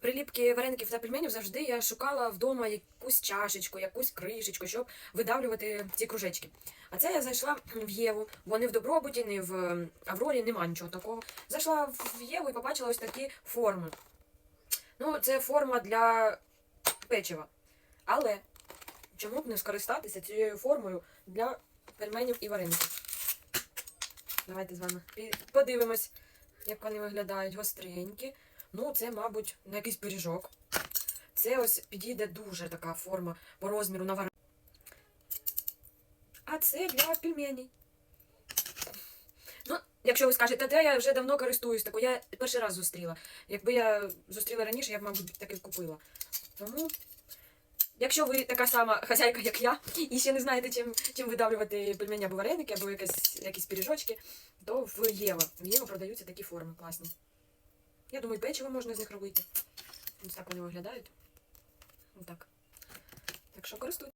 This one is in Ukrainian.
приліпки вареників та пельменів завжди я шукала вдома якусь чашечку, якусь кришечку, щоб видавлювати ці кружечки. А це я зайшла в Єву, бо не в Добробуті, не в Аврорі, нема нічого такого. Зайшла в Єву і побачила ось такі форми. Ну, це форма для печива. Але чому б не скористатися цією формою для пельменів і вареників? Давайте з вами подивимось, як вони виглядають гостренькі. Ну, це, мабуть, на якийсь пиріжок. Це ось підійде дуже така форма по розміру на вареник. А це для пельменей. Ну, якщо ви скажете, та я вже давно користуюсь такою, я перший раз зустріла. Якби я зустріла раніше, я б, мабуть, таки купила. Тому, якщо ви така сама хазяйка, як я, і ще не знаєте, чим, чим видавлювати пельмені або вареники, або якась, якісь пиріжочки, то в Єва. В Єва продаються такі форми класні. Я думаю, печиво можна з них робити. Ось так вони виглядають. Ось так. Так що користуйтесь.